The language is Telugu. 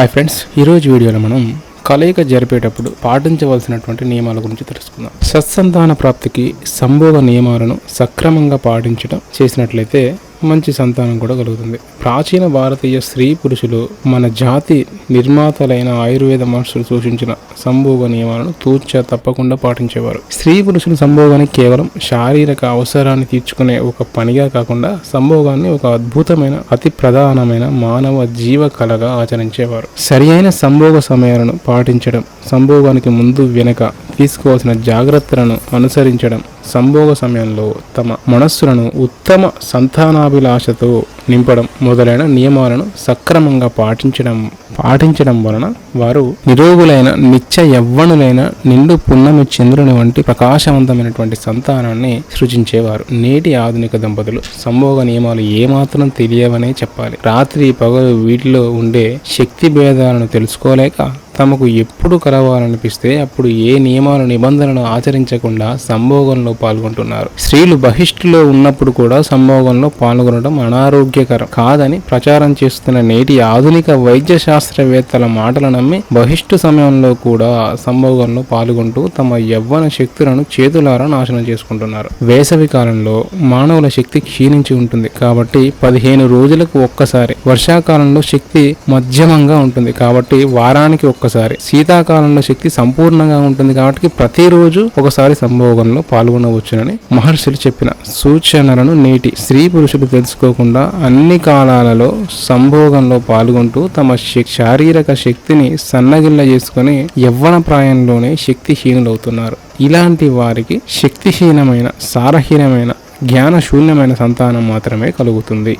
హాయ్ ఫ్రెండ్స్ ఈరోజు వీడియోలో మనం కలయిక జరిపేటప్పుడు పాటించవలసినటువంటి నియమాల గురించి తెలుసుకుందాం. సత్సంతాన ప్రాప్తికి సంభోగ నియమాలను సక్రమంగా పాటించడం చేసినట్లయితే మంచి సంతానం కూడా కలుగుతుంది. ప్రాచీన భారతీయ స్త్రీ పురుషులు మన జాతి నిర్మాతలైన ఆయుర్వేద మహర్షులు సూచించిన సంభోగ నియమాలను తూచ తప్పకుండా పాటించేవారు. స్త్రీ పురుషుల సంభోగాన్ని కేవలం శారీరక అవసరాన్ని తీర్చుకునే ఒక పనిగా కాకుండా సంభోగాన్ని ఒక అద్భుతమైన అతి ప్రధానమైన మానవ జీవ కళగా ఆచరించేవారు. సరి అయిన సంభోగ సమయాలను పాటించడం సంభోగానికి ముందు వెనుక తీసుకోవాల్సిన జాగ్రత్తలను అనుసరించడం సంభోగ సమయంలో తమ మనస్సులను ఉత్తమ సంతానాభిలాషతో నింపడం మొదలైన నియమాలను సక్రమంగా పాటించడం పాటించడం వలన వారు నిరోగులైన నిత్య యవ్వనులైన నిండు పున్నమి చంద్రుని వంటి ప్రకాశవంతమైనటువంటి సంతానాన్ని సృజించేవారు. నేటి ఆధునిక దంపతులు సంభోగ నియమాలు ఏమాత్రం తెలియవనే చెప్పాలి. రాత్రి పగలు వీటిలో ఉండే శక్తి భేదాలను తెలుసుకోలేక తమకు ఎప్పుడు కలవాలనిపిస్తే అప్పుడు ఏ నియమాలు నిబంధనలు ఆచరించకుండా సంభోగంలో పాల్గొంటున్నారు. స్త్రీలు బహిష్టులో ఉన్నప్పుడు కూడా సంభోగంలో పాల్గొనడం అనారోగ్యకరం కాదని ప్రచారం చేస్తున్న నేటి ఆధునిక వైద్య శాస్త్రవేత్తల మాటలు నమ్మి బహిష్టు సమయంలో కూడా సంభోగంలో పాల్గొంటూ తమ యవ్వన శక్తులను చేతులారా నాశనం చేసుకుంటున్నారు. వేసవి కాలంలో మానవుల శక్తి క్షీణించి ఉంటుంది. కాబట్టి పదిహేను రోజులకు ఒక్కసారి వర్షాకాలంలో శక్తి మధ్యమంగా ఉంటుంది. కాబట్టి వారానికి ఒక్కసారి శీతాకాలంలో శక్తి సంపూర్ణంగా ఉంటుంది. కాబట్టి ప్రతిరోజు ఒకసారి సంభోగంలో పాల్గొనవచ్చునని మహర్షులు చెప్పిన సూచనలను నేటి స్త్రీ పురుషులు తెలుసుకోకుండా అన్ని కాలాలలో సంభోగంలో పాల్గొంటూ తమ శక్- శారీరక శక్తిని సన్నగిల్ల చేసుకుని యవ్వన ప్రాయంలోనే శక్తిహీనులవుతున్నారు. ఇలాంటి వారికి శక్తిహీనమైన సారహీనమైన జ్ఞానశూన్యమైన సంతానం మాత్రమే కలుగుతుంది.